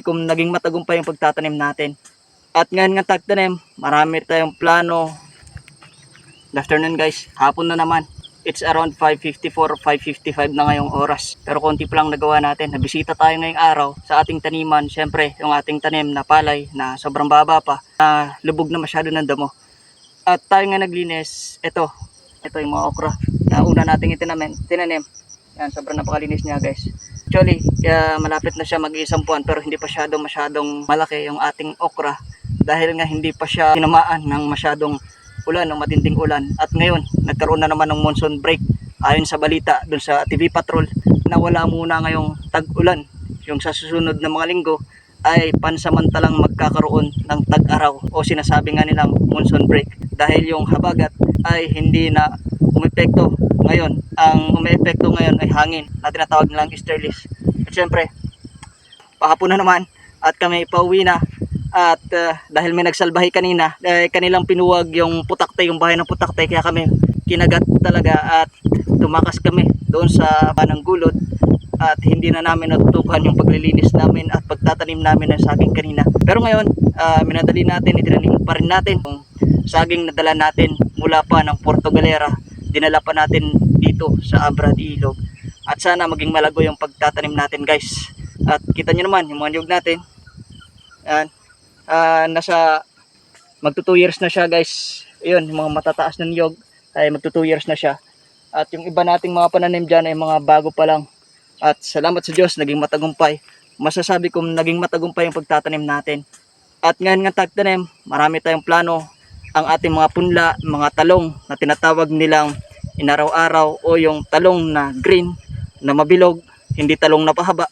Ko, naging matagumpay yung pagtatanim natin. At ngayon nga tagtanim, marami tayong plano. Good afternoon guys, hapon na naman. It's around 5.54, 5.55 na ngayong oras. Pero konti pa lang nagawa natin. Nabisita tayo ngayong araw sa ating taniman. Siyempre, yung ating tanim na palay na sobrang baba pa. Na lubog na masyado ng damo. At tayo nga naglinis. Ito, ito yung mga okra na una nating itinanim. tinanim. Yan, sobrang napakalinis niya guys. Actually, uh, malapit na siya mag-iisang buwan pero hindi pa masyadong masyadong malaki yung ating okra dahil nga hindi pa siya tinamaan ng masyadong ulan, ng matinding ulan. At ngayon, nagkaroon na naman ng monsoon break ayon sa balita dun sa TV Patrol na wala muna ngayong tag-ulan. Yung sa susunod na mga linggo ay pansamantalang magkakaroon ng tag-araw o sinasabi nga nilang monsoon break dahil yung habagat ay hindi na umepekto ngayon. Ang umepekto ngayon ay hangin na tinatawag nilang easterlies. At syempre, pahapon na naman at kami pauwi na. At uh, dahil may nagsalbahay kanina eh, kanilang pinuwag yung putaktay yung bahay ng putaktay kaya kami kinagat talaga at tumakas kami doon sa banang gulod. At hindi na namin natutukan yung paglilinis namin at pagtatanim namin ng saging kanina. Pero ngayon uh, minadali natin itinanim pa rin natin yung saging na dala natin mula pa ng Porto Galera dinala pa natin dito sa Abra de Ilog. At sana maging malago yung pagtatanim natin guys. At kita nyo naman yung mga niyog natin. Yan. Ah, nasa magto 2 years na siya guys. Yun yung mga matataas na niyog ay magto 2 years na siya. At yung iba nating mga pananim dyan ay mga bago pa lang. At salamat sa Diyos naging matagumpay. Masasabi kong naging matagumpay yung pagtatanim natin. At ngayon nga tagtanim marami tayong plano ang ating mga punla mga talong na tinatawag nilang inaraw-araw o yung talong na green na mabilog hindi talong na pahaba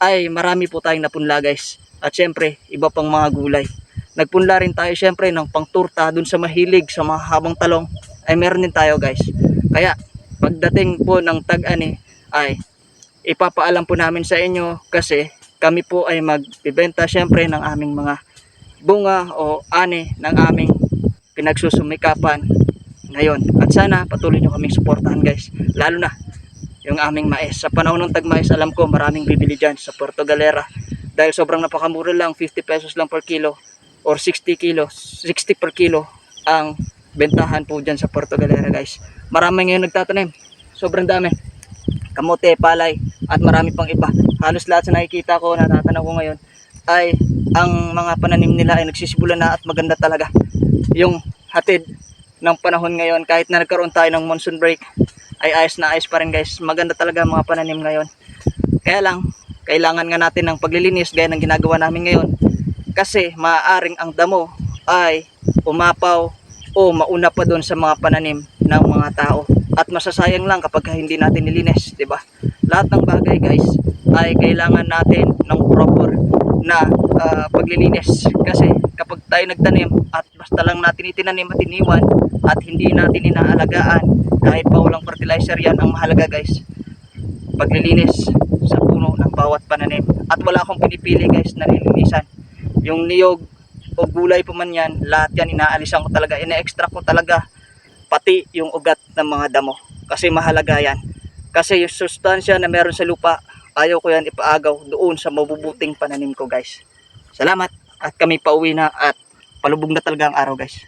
ay marami po tayong napunla guys at syempre, iba pang mga gulay. Nagpunla rin tayo syempre ng pangturta dun sa mahilig sa mga habang talong. Ay meron din tayo guys. Kaya pagdating po ng tag-ani ay ipapaalam po namin sa inyo kasi kami po ay magbibenta syempre ng aming mga bunga o ani ng aming pinagsusumikapan ngayon. At sana patuloy nyo kaming suportahan guys. Lalo na yung aming mais. Sa panahon ng tagmais alam ko maraming bibili dyan sa Puerto Galera dahil sobrang napakamura lang 50 pesos lang per kilo or 60 kilo 60 per kilo ang bentahan po dyan sa Puerto Galera guys marami ngayon nagtatanim sobrang dami kamote, palay at marami pang iba halos lahat sa nakikita ko natatanaw ko ngayon ay ang mga pananim nila ay nagsisibulan na at maganda talaga yung hatid ng panahon ngayon. Kahit na nagkaroon tayo ng monsoon break ay ayos na ayos pa rin guys. Maganda talaga mga pananim ngayon. Kaya lang kailangan nga natin ng paglilinis gaya ng ginagawa namin ngayon. Kasi maaaring ang damo ay umapaw o mauna pa doon sa mga pananim ng mga tao. At masasayang lang kapag hindi natin nilinis di ba? Lahat ng bagay guys ay kailangan natin ng proper na ah, paglilinis kasi kapag tayo nagtanim at basta lang natin itinanim at iniwan at hindi natin inaalagaan kahit pa walang fertilizer yan ang mahalaga guys paglilinis sa puno ng bawat pananim. At wala akong pinipili guys na nilinisan. Yung niyog o gulay pa man yan, lahat yan inaalisan ko talaga. Ina-extract ko talaga pati yung ugat ng mga damo. Kasi mahalaga yan. Kasi yung sustansya na meron sa lupa, ayaw ko yan ipaagaw doon sa mabubuting pananim ko guys. Salamat at kami pauwi na at palubog na talaga ang araw guys.